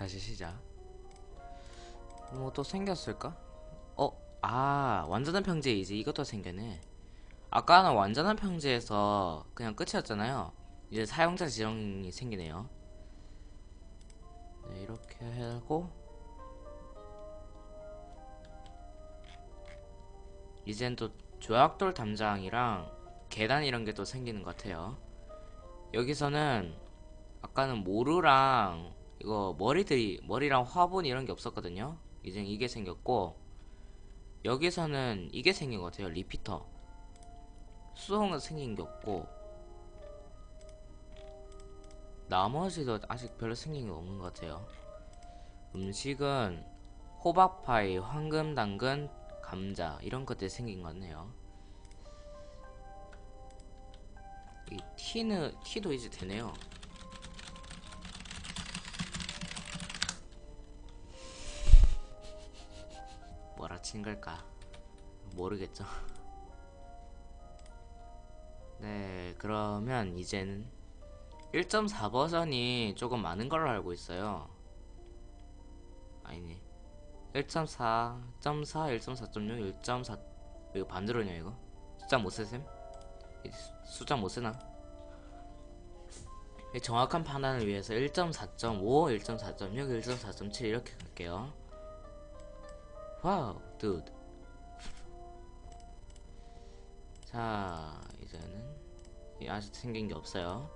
다시 시작. 뭐 또 생겼을까? 어, 아, 완전한 평지에 이제 이것도 생겼네. 아까는 완전한 평지에서 그냥 끝이었잖아요. 이제 사용자 지정이 생기네요. 네, 이렇게 하고 이젠 또 조약돌 담장이랑 계단 이런 게 또 생기는 것 같아요. 여기서는 아까는 모루랑 이거 머리들이 머리랑 화분 이런 게 없었거든요. 이제 이게 생겼고 여기서는 이게 생긴 것 같아요. 리피터. 수동은 생긴 게 없고 나머지도 아직 별로 생긴 게 없는 것 같아요. 음식은 호박파이, 황금 당근, 감자 이런 것들이 생긴 것 같네요. 이 티는 티도 이제 되네요. 뭐라 친 걸까? 모르겠죠. 네, 그러면 이제는 1.4 버전이 조금 많은 걸로 알고 있어요. 아니네. 1.4, 1.4, 1.4.6, 1.4 이거 반대로냐 이거? 숫자 못 쓰셈? 이 숫자 못 쓰나? 이 정확한 판단을 위해서 1.4.5, 1.4.6, 1.4.7 이렇게 갈게요. 와우, dude. 자, 이제는 이 아직 생긴 게 없어요.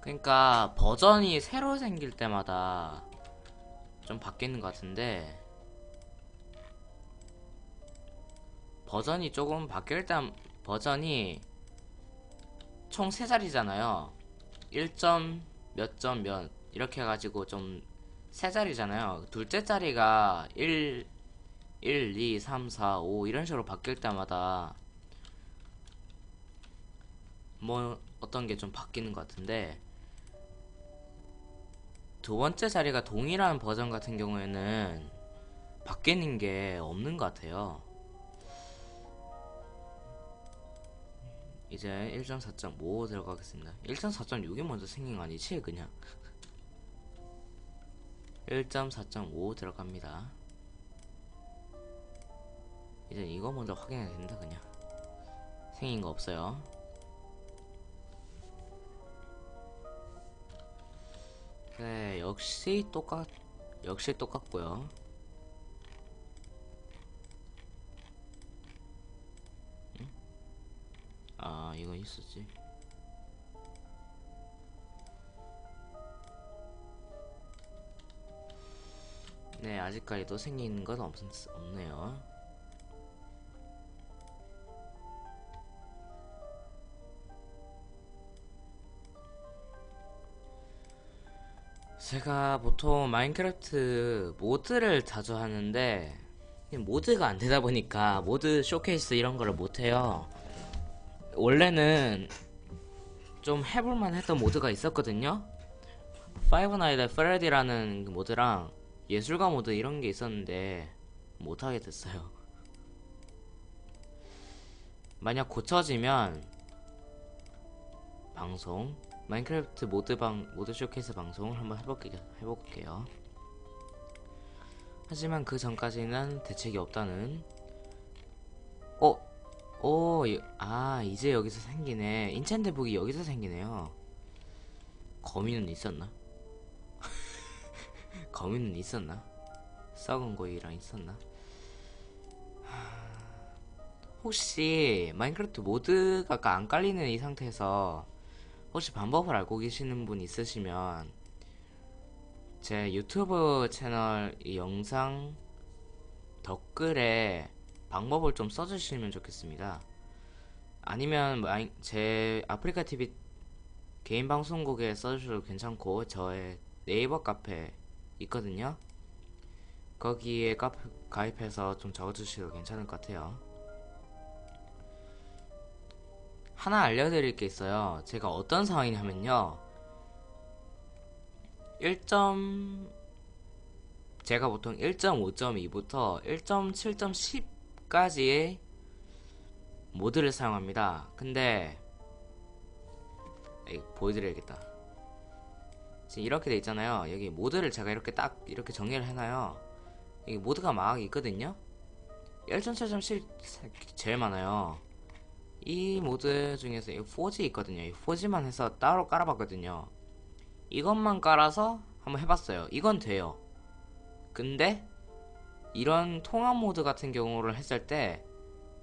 그러니까 버전이 새로 생길 때마다 좀 바뀌는 것 같은데 버전이 조금 바뀔 때 버전이 총 3자리잖아요 1점 몇 점 몇 이렇게 해가지고 좀 3자리잖아요 둘째 자리가 1 1, 2, 3, 4, 5 이런 식으로 바뀔 때마다 뭐 어떤 게 좀 바뀌는 것 같은데 두 번째 자리가 동일한 버전 같은 경우에는 바뀌는 게 없는 것 같아요. 이제 1.4.5 들어가겠습니다. 1.4.6이 먼저 생긴 거 아니지? 그냥 1.4.5 들어갑니다. 이제 이거 먼저 확인해야 된다 그냥 생긴 거 없어요. 네, 역시 똑같, 역시 똑같고요. 응? 아, 이거 있었지. 네, 아직까지도 생긴 건 없, 없네요. 제가 보통 마인크래프트 모드를 자주 하는데 모드가 안 되다 보니까 모드 쇼케이스 이런 거를 못 해요. 원래는 좀 해볼만 했던 모드가 있었거든요. 파이브 at 프레디라는 그 모드랑 예술가 모드 이런 게 있었는데 못 하게 됐어요. 만약 고쳐지면 방송 마인크래프트 모드 방 모드 쇼케이스 방송을 한번 해볼게요. 해볼게요. 하지만 그 전까지는 대책이 없다는. 어, 오, 이- 아 이제 여기서 생기네. 인챈트 북이 여기서 생기네요. 거미는 있었나? 거미는 있었나? 썩은 고이랑 있었나? 하, 혹시 마인크래프트 모드가 안 깔리는 이 상태에서 혹시 방법을 알고 계시는 분 있으시면 제 유튜브 채널 이 영상 댓글에 방법을 좀 써주시면 좋겠습니다. 아니면 마이- 제 아프리카 TV 개인 방송국에 써주셔도 괜찮고 저의 네이버 카페 있거든요. 거기에 카페 가입해서 좀 적어주셔도 괜찮을 것 같아요. 하나 알려드릴 게 있어요. 제가 어떤 상황이냐면요. 1. 제가 보통 1.5.2부터 1.7.10까지의 모드를 사용합니다. 근데 보여드려야겠다. 지금 이렇게 돼 있잖아요. 여기 모드를 제가 이렇게 딱 이렇게 정리를 해놔요. 여기 모드가 막 있거든요. 1.7.7 제일 많아요. 이 모드 중에서 이 4G 있거든요. 이 4G만 해서 따로 깔아봤거든요. 이것만 깔아서 한번 해봤어요. 이건 돼요. 근데 이런 통합 모드 같은 경우를 했을 때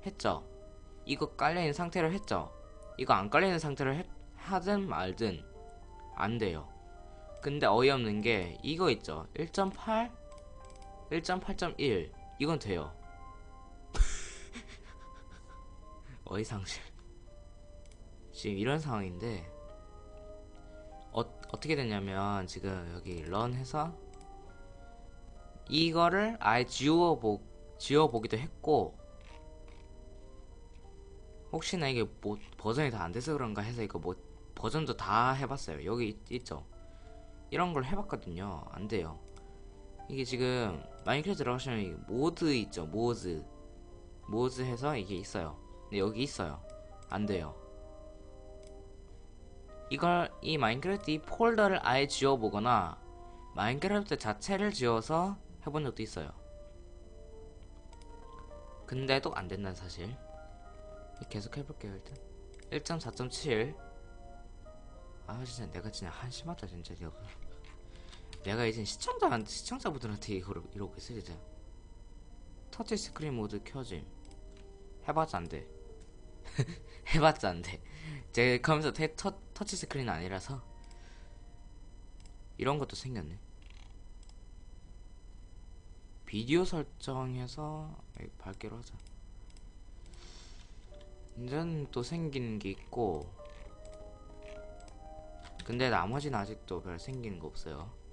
했죠. 이거 깔려있는 상태로 했죠. 이거 안 깔려있는 상태로 해- 하든 말든 안 돼요. 근데 어이없는 게 이거 있죠. 1.8, 1.8.1 이건 돼요. 어이상실. 지금 이런 상황인데 어, 어떻게 됐냐면 지금 여기 런 해서 이거를 아예 지워보, 지워보기도 했고 혹시나 이게 뭐 버전이 다 안 돼서 그런가 해서 이거 뭐 버전도 다 해봤어요 여기 있, 있죠 이런 걸 해봤거든요. 안 돼요. 이게 지금 마인크래프트 들어가시면 이 모드 있죠. 모드. 모드 해서 이게 있어요. 근데 여기 있어요. 안 돼요. 이걸 이 마인크래프트 이 폴더를 아예 지워보거나 마인크래프트 자체를 지워서 해본 적도 있어요. 근데도 안 된다는 사실. 계속 해볼게요 일단. 1.4.7 아 진짜 내가 진짜 한심하다 진짜 내가 내가 이제 시청자한테 시청자분들한테 이걸 이러고 있어 진짜 터치 스크린 모드 켜짐. 해봤자 안 돼. 해봤자 안 돼. 제 컴퓨터 테, 터, 터치 스크린 아니라서. 이런 것도 생겼네. 비디오 설정해서 밝기로 하자. 이제는 또 생기는 게 있고. 근데 나머지는 아직도 별 생기는 거 없어요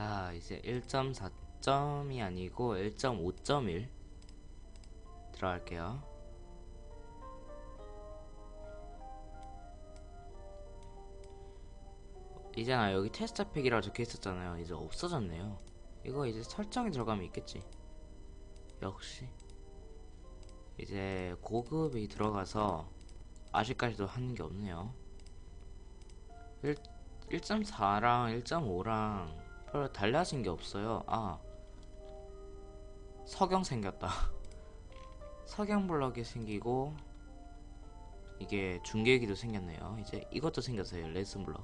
자 이제 1.4점이 아니고 1.5.1 들어갈게요. 이제나 여기 테스트 팩이라고 적혀 있었잖아요. 이제 없어졌네요. 이거 이제 설정이 들어가면 있겠지. 역시. 이제 고급이 들어가서 아직까지도 하는 게 없네요. 1, 1.4랑 1.5랑 별로 달라진 게 없어요. 아 석영 생겼다. 석영 블럭이 생기고 이게 중계기도 생겼네요. 이제 이것도 생겼어요 레슨 블럭.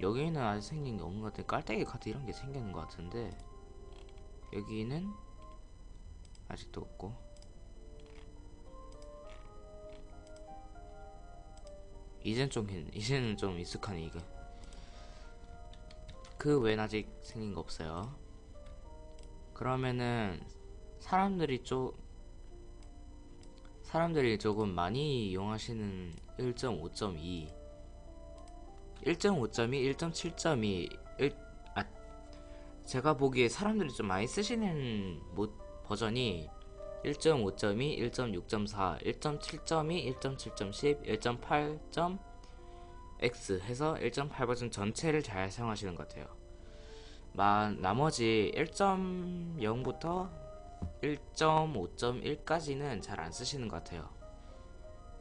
여기는 아직 생긴 게 없는 것 같은데 깔때기 카드 이런 게 생기는 것 같은데 여기는 아직도 없고. 이젠 좀 괜- 이제는 좀 익숙하네 이거 그 외엔 아직 생긴 거 없어요. 그러면은 사람들이 좀 사람들이 조금 많이 이용하시는 1.5.2 1.5점이 1.7점이 1, 아 제가 보기에 사람들이 좀 많이 쓰시는 모, 버전이 1.5점이 1.6.4, 1.7점이 1.7.10, 1.8점 X 해서 1.8 버전 전체를 잘 사용하시는 것 같아요. 마, 나머지 1.0부터 1.5.1까지는 잘 안 쓰시는 것 같아요.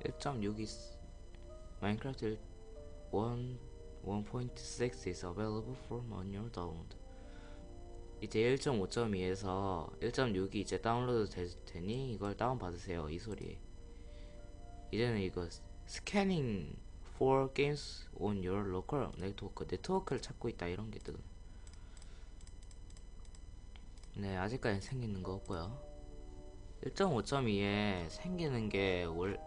1.6이 마인크래프트 1 1.6 is available from on your download. 이제 1.5.2에서 1.6이 이제 다운로드 되, 되니 이걸 다운 받으세요. 이 소리. 이제는 이거 스캐닝 for games on your local network 네트워크를 찾고 있다 이런 게 뜨거든. 네 아직까지 생기는 거 없고요. 1.5.2에 생기는 게 월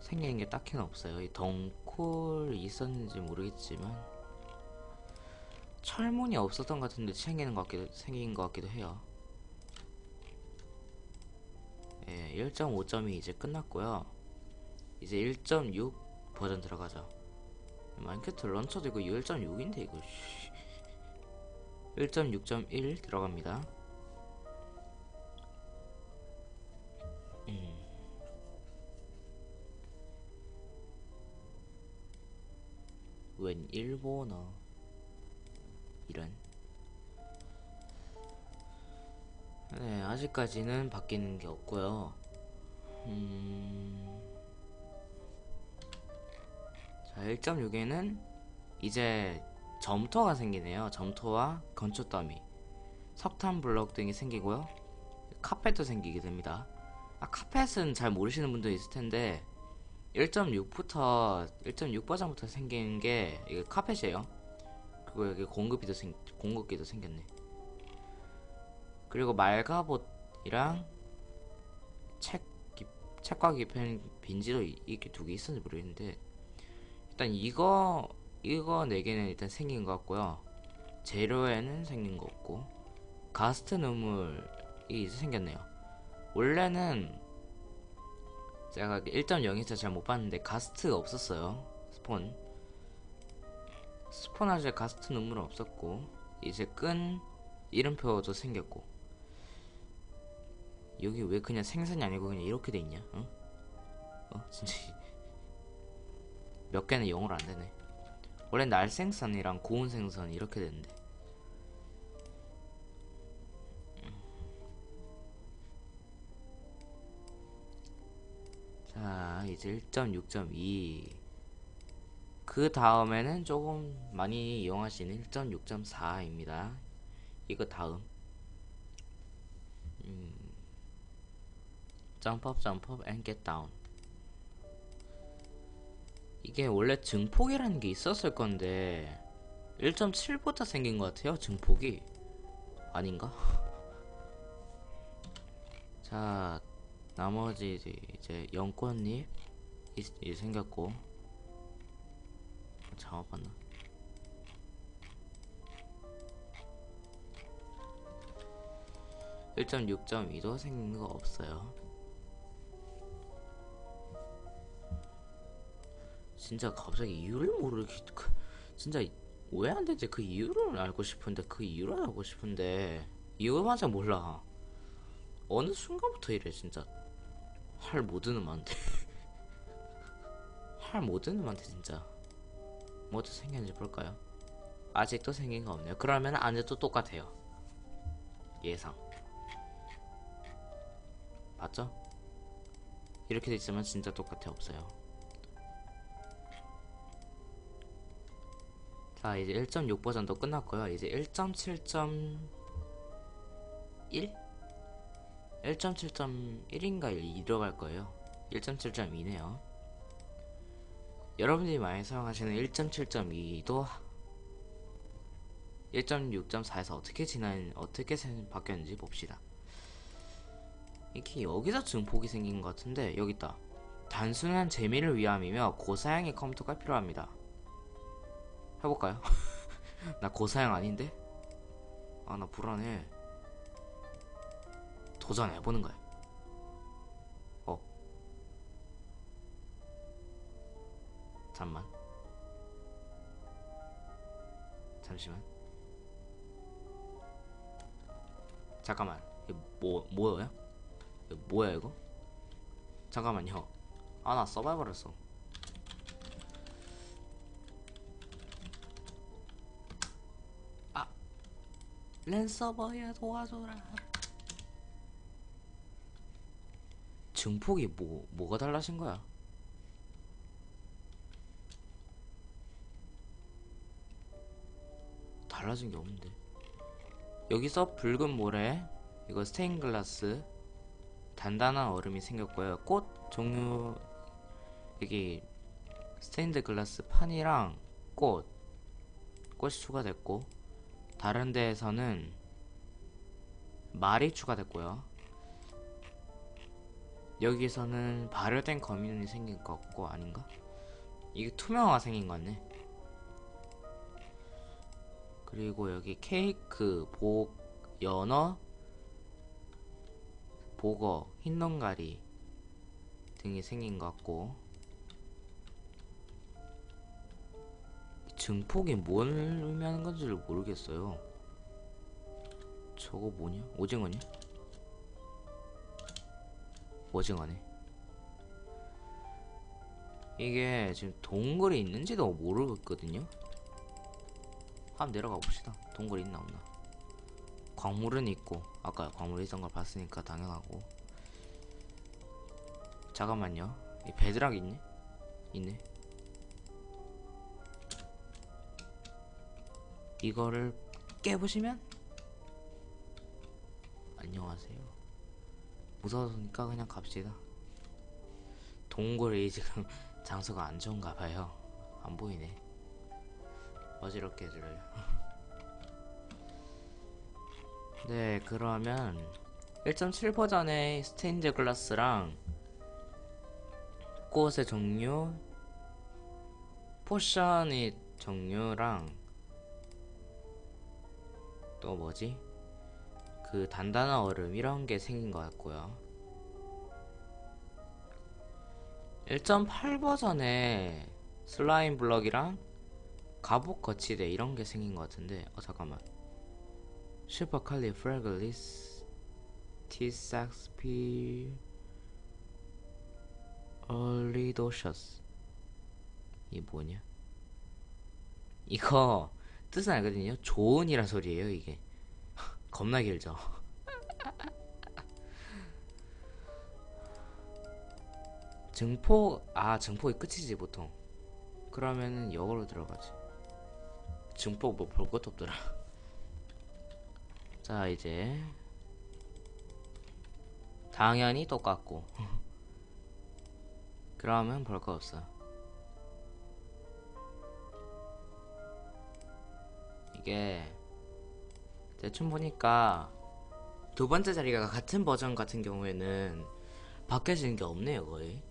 생기는 게 딱히는 없어요. 이 덩콜 있었는지 모르겠지만 철문이 없었던 것 같은데 생기는 것 같기도 생긴 것 같기도 해요. 예, 1.5점이 이제 끝났고요. 이제 1.6 버전 들어가죠. 마인크래프트 런처도 이거 1.6인데 이거 1.6.1 들어갑니다. 음. 웬 일본어 이런 네, 아직까지는 바뀌는 게 없고요. 음... 자, 1.6에는 이제 점토가 생기네요. 점토와 건축 더미, 석탄 블럭 등이 생기고요. 카펫도 생기게 됩니다. 아, 카펫은 잘 모르시는 분도 있을 텐데 1.6부터 1.6 버전부터 생긴 게 이게 카펫이에요. 그리고 여기 공급기도 생 공급기도 생겼네. 그리고 말가봇이랑 책 기- 책과 기펜 빈지도 이- 이렇게 두 개 있었는지 모르겠는데 일단 이거 이거 네 개는 일단 생긴 것 같고요. 재료에는 생긴 거 없고 가스트 눈물이 생겼네요. 원래는 제가 1.0에서 잘 못 봤는데 가스트 없었어요. 스폰. 스폰 아재 가스트 눈물은 없었고 이제 끈 이름표도 생겼고 여기 왜 그냥 생선이 아니고 그냥 이렇게 돼 있냐? 어? 어 진짜 몇 개는 영어로 안 되네. 원래 날생선이랑 고운 생선 이렇게 되는데. 자, 이제 1.6.2. 그 다음에는 조금 많이 이용하시는 1.6.4입니다. 이거 다음. 음, jump up, jump up and get. 이게 원래 증폭이라는 게 있었을 건데 1.7보다 생긴 것 같아요. 증폭이 아닌가? 자, 나머지 이제, 이제 연꽃잎 이, 이 생겼고 봤나? (1.6.2도) 생긴 거 없어요 진짜 갑자기 이유를 모르겠 그- 진짜 왜 안 되지? 그 이유를 알고 싶은데 그 이유를 알고 싶은데 이유마저 몰라. 어느 순간부터 이래 진짜. 할 모든 놈한테. 할 모든 놈한테 진짜. 뭐도 생겼는지 볼까요? 아직도 생긴 거 없네요. 그러면 안에도 똑같아요. 예상. 봤죠? 이렇게 돼 있으면 진짜 똑같아 없어요 자 이제 1.6 버전도 끝났고요 이제 1.7.1 1.7.1인가 이뤄갈 거예요. 1.7.2네요. 여러분들이 많이 사용하시는 1.7.2도 1.6.4에서 어떻게 지난 어떻게 생- 바뀌었는지 봅시다. 이렇게 여기서 증폭이 생긴 것 같은데 여기 있다. 단순한 재미를 위함이며 고사양의 컴퓨터가 필요합니다. 해볼까요? 나 고사양 아닌데? 아 나 불안해. 도전해보는 거야. 어. 잠만. 잠시만. 잠깐만. 이거 뭐, 뭐야? 이거 뭐야, 이거? 잠깐만요. 아, 나 서바이벌 했어. 랜서버야 도와줘라. 증폭이 뭐 뭐가 달라진 거야? 달라진 게 없는데. 여기서 붉은 모래, 이거 스테인 글라스, 단단한 얼음이 생겼고요. 꽃 종류 여기 스테인드 글라스 판이랑 꽃 꽃이 추가됐고 다른 데에서는 말이 추가됐고요. 여기서는 발효된 거미눈이 생긴 것 같고 아닌가? 이게 투명화가 생긴 것 같네 그리고 여기 케이크, 복, 연어, 보거, 흰동가리 등이 생긴 것 같고 증폭이 뭘 의미하는 건지를 모르겠어요 저거 뭐냐? 오징어냐? 오징어네. 이게 지금 동굴이 있는지도 모르겠거든요. 한번 내려가 봅시다. 동굴이 있나 없나. 광물은 있고 아까 광물 있던 걸 봤으니까 당연하고 잠깐만요 이 베드락 있네? 있네 이거를 깨보시면 안녕하세요. 무서우니까 그냥 갑시다. 동굴이 지금 장소가 안 좋은가 봐요. 안 보이네. 어지럽게 들어요? 네 그러면 1.7 버전의 스테인드 글라스랑 꽃의 종류 포션의 종류랑 또 뭐지? 그 단단한 얼음 이런 게 생긴 것 같고요. 1.8 버전에 슬라임 블럭이랑 갑옷 거치대 이런 게 생긴 것 같은데 어 잠깐만. 슈퍼칼리 프레글리스 티삭스피 얼리도셔스 이게 뭐냐? 이거 뜻은 알거든요. 좋은이란 소리예요 이게. 겁나 길죠. 증폭 아 증폭이 끝이지 보통. 그러면은 역으로 들어가지. 증폭 뭐 볼 것도 없더라. 자 이제. 당연히 똑같고. 그러면 볼 거 없어 이게 대충 보니까 두 번째 자리가 같은 버전 같은 경우에는 바뀌어지는 게 없네요 거의.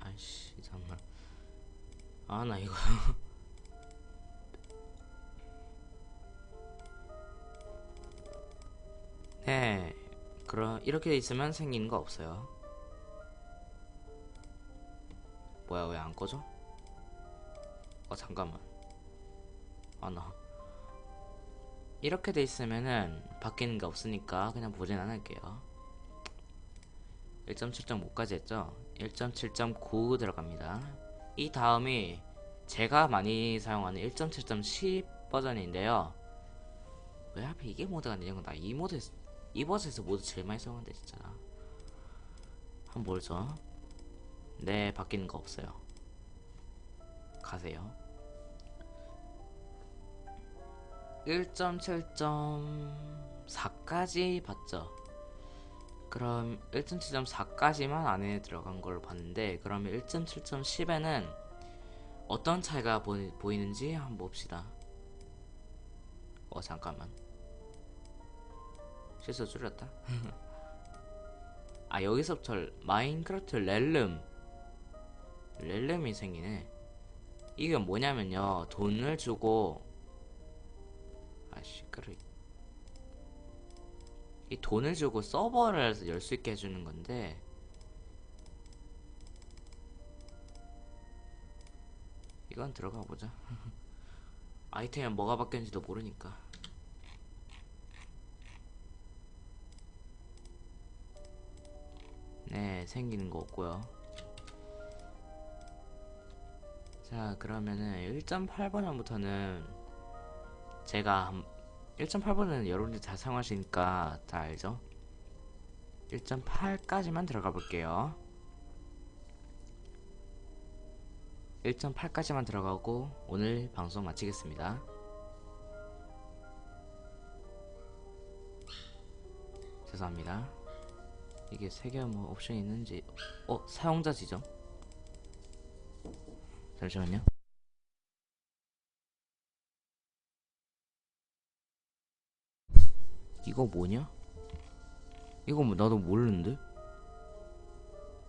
아이씨 정말 아 나 이거. 네 그럼 이렇게 있으면 생기는 거 없어요. 뭐야 왜 안 꺼져? 어 잠깐만. 아나 이렇게 돼 있으면은 바뀌는 게 없으니까 그냥 보진 않을게요. 1.7.5까지 했죠? 1.7.9 들어갑니다. 이 다음이 제가 많이 사용하는 1.7.10 버전인데요. 왜 하필 이게 모드가 되냐고 나이 모드 이 버전에서 모드 제일 많이 사용하는데 진짜. 한번 보죠. 네 바뀌는 거 없어요 가세요. 1.7.4까지 봤죠. 그럼 1.7.4까지만 안에 들어간 걸 봤는데 그러면 1.7.10에는 어떤 차이가 보이, 보이는지 한번 봅시다. 어 잠깐만. 실수 줄였다. 아 여기서부터 마인크래프트 렐름. 렐름이 생기네 이게 뭐냐면요. 돈을 주고 아씨 그래. 이 돈을 주고 서버를 열 수 있게 해주는 건데 이건 들어가 보자. 아이템이 뭐가 바뀌었는지도 모르니까. 네 생기는 거 없고요 자 그러면은 1.8번부터는 제가 1.8번은 여러분들 다 사용하시니까 다 알죠? 1.8까지만 들어가 볼게요. 1.8까지만 들어가고 오늘 방송 마치겠습니다. 죄송합니다. 이게 세개뭐 옵션이 있는지 어 사용자 지정 잠시만요 이거 뭐냐? 이거 뭐 나도 모르는데?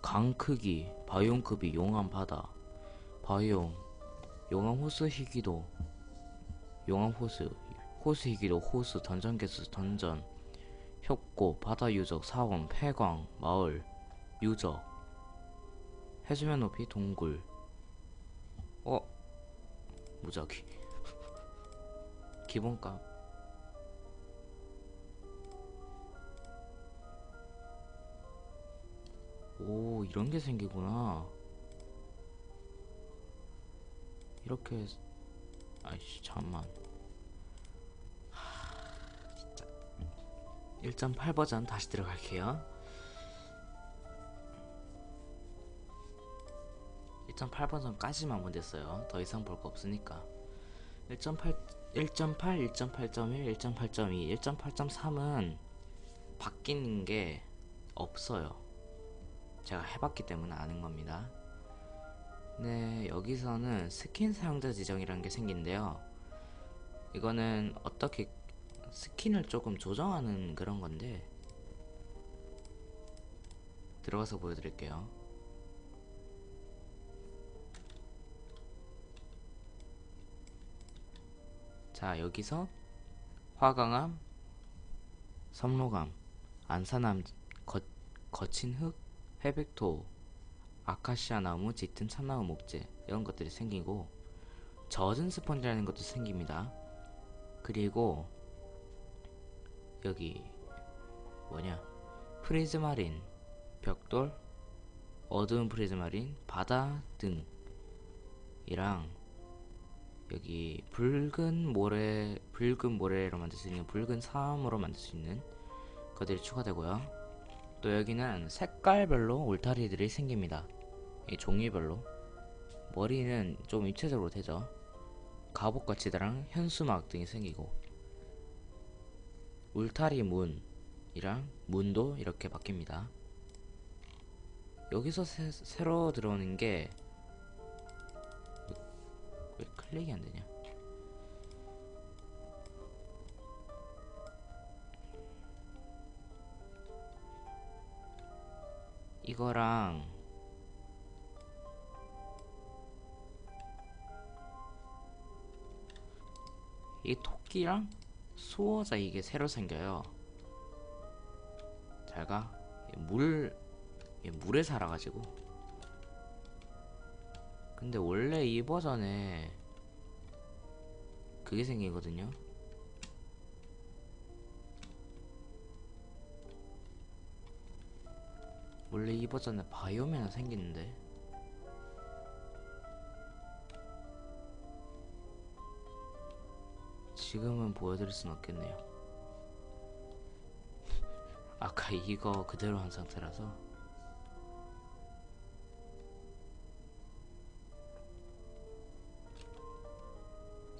강 크기, 바이옴 급이 용암 바다, 바이옴, 용암 호수 희귀도, 용암 호수, 호수 희귀도, 호수, 던전 개수, 던전, 협고, 바다 유적, 사원, 폐광, 마을, 유적, 해수면 높이, 동굴, 어? 무작위. 기본값 오 이런게 생기구나. 이렇게 아이씨 잠만. 하... 진짜. 음. 1.8 버전 다시 들어갈게요. 1.8 버전까지만 못했어요. 더 이상 볼 거 없으니까. 1.8, 1.8, 1.8.1, 1.8.2, 1.8.3은 바뀌는 게 없어요. 제가 해봤기 때문에 아는 겁니다. 네, 여기서는 스킨 사용자 지정이라는 게 생긴데요. 이거는 어떻게 스킨을 조금 조정하는 그런 건데 들어가서 보여드릴게요. 자, 여기서 화강암, 섬로감, 안산암, 거, 거친 흙, 회백토, 아카시아 나무, 짙은 참나무 목재 이런 것들이 생기고 젖은 스펀지라는 것도 생깁니다. 그리고 여기 뭐냐 프리즈마린, 벽돌, 어두운 프리즈마린, 바다 등이랑 여기 붉은 모래, 붉은 모래로 만들 수 있는 붉은 사암으로 만들 수 있는 것들이 추가되고요. 또 여기는 색깔별로 울타리들이 생깁니다. 이 종류별로 머리는 좀 입체적으로 되죠. 갑옷거치대랑 현수막 등이 생기고 울타리 문이랑 문도 이렇게 바뀝니다. 여기서 새, 새로 들어오는 게왜 클릭이 안 되냐? 이거랑 이 토끼랑 수호자 이게 새로 생겨요. 잘가 물얘 물에 살아가지고 근데 원래 이 버전에 그게 생기거든요. 원래 이 버전에 바이오메나 생기는데 지금은 보여드릴 순 없겠네요. 아까 이거 그대로 한 상태라서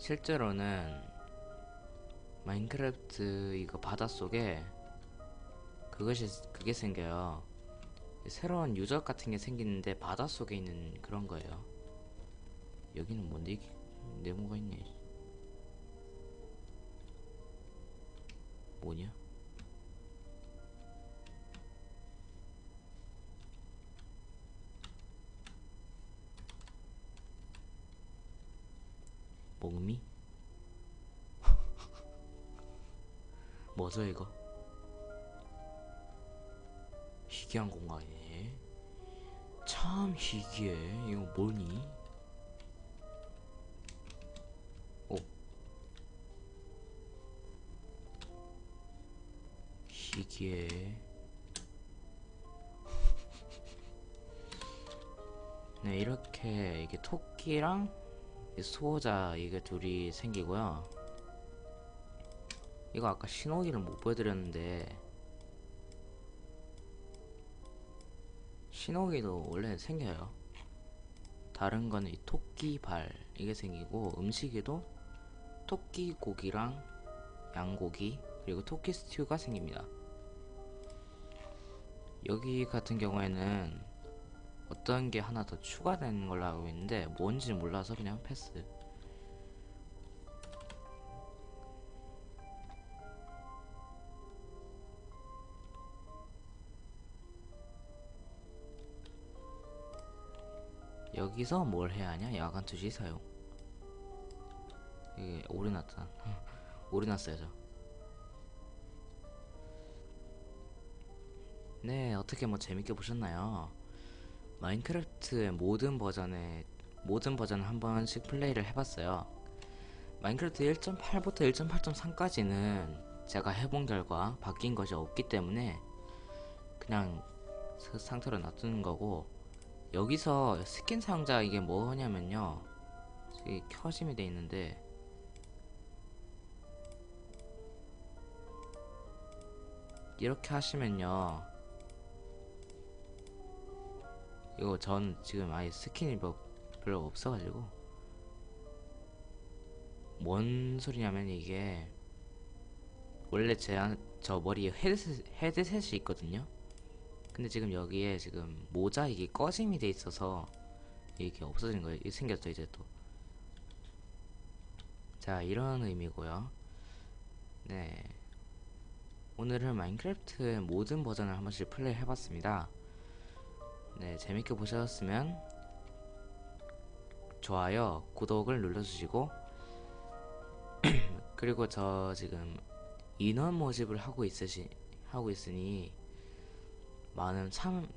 실제로는 마인크래프트 이거 바닷속에 그것이 그게 생겨요. 새로운 유적 같은 게 생기는데 바닷속에 있는 그런 거예요. 여기는 뭔데 이게 네모가 있네. 뭐냐? 목미? 뭐죠 이거? 희귀한 공간이네. 참 희귀해. 이거 뭐니? 오. 희귀해. 네, 이렇게 이게 토끼랑 이 수호자 이게 둘이 생기고요. 이거 아까 신호기를 못 보여드렸는데 신호기도 원래 생겨요. 다른 거는 이 토끼 발 이게 생기고 음식에도 토끼 고기랑 양고기 그리고 토끼 스튜가 생깁니다. 여기 같은 경우에는 어떤 게 하나 더 추가되는 걸로 알고 있는데 뭔지 몰라서 그냥 패스. 여기서 뭘 해야 하냐? 야간 투시 사용. 이게 오류 났다. 오류 났어요, 저. 네, 어떻게 뭐 재밌게 보셨나요? 마인크래프트의 모든 버전에 모든 버전을 한 번씩 플레이를 해봤어요. 마인크래프트 1.8부터 1.8.3까지는 제가 해본 결과 바뀐 것이 없기 때문에 그냥 그 상태로 놔두는 거고 여기서 스킨 상자 이게 뭐냐면요 이게 켜짐이 돼 있는데 이렇게 하시면요. 이거 전 지금 아예 스킨이 뭐 별로 없어가지고 뭔 소리냐면 이게 원래 제 저 머리에 헤드셋, 헤드셋이 있거든요. 근데 지금 여기에 지금 모자 이게 꺼짐이 돼 있어서 이게 없어진 거예요. 이게 생겼죠 이제 또. 자 이런 의미고요. 네. 오늘은 마인크래프트 모든 버전을 한 번씩 플레이 해봤습니다. 네, 재밌게 보셨으면 좋아요, 구독을 눌러주시고 그리고 저 지금 인원 모집을 하고 있으시 하고 있으니 많은 참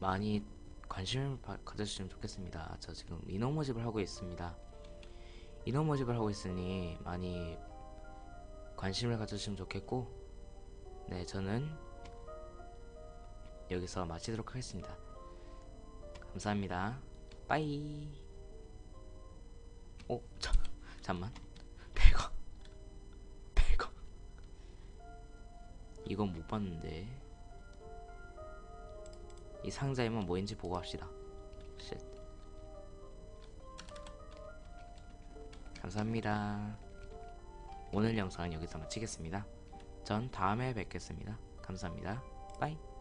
많이 관심을 바- 가져주시면 좋겠습니다. 저 지금 인원 모집을 하고 있습니다. 인원 모집을 하고 있으니 많이 관심을 가져주시면 좋겠고 네, 저는 여기서 마치도록 하겠습니다. 감사합니다. 빠이. 오, 자, 잠만. 100원. 100원. 이건 못 봤는데. 이 상자에만 뭐인지 보고 합시다. 쉣. 감사합니다. 오늘 영상은 여기서 마치겠습니다. 전 다음에 뵙겠습니다. 감사합니다. 빠이.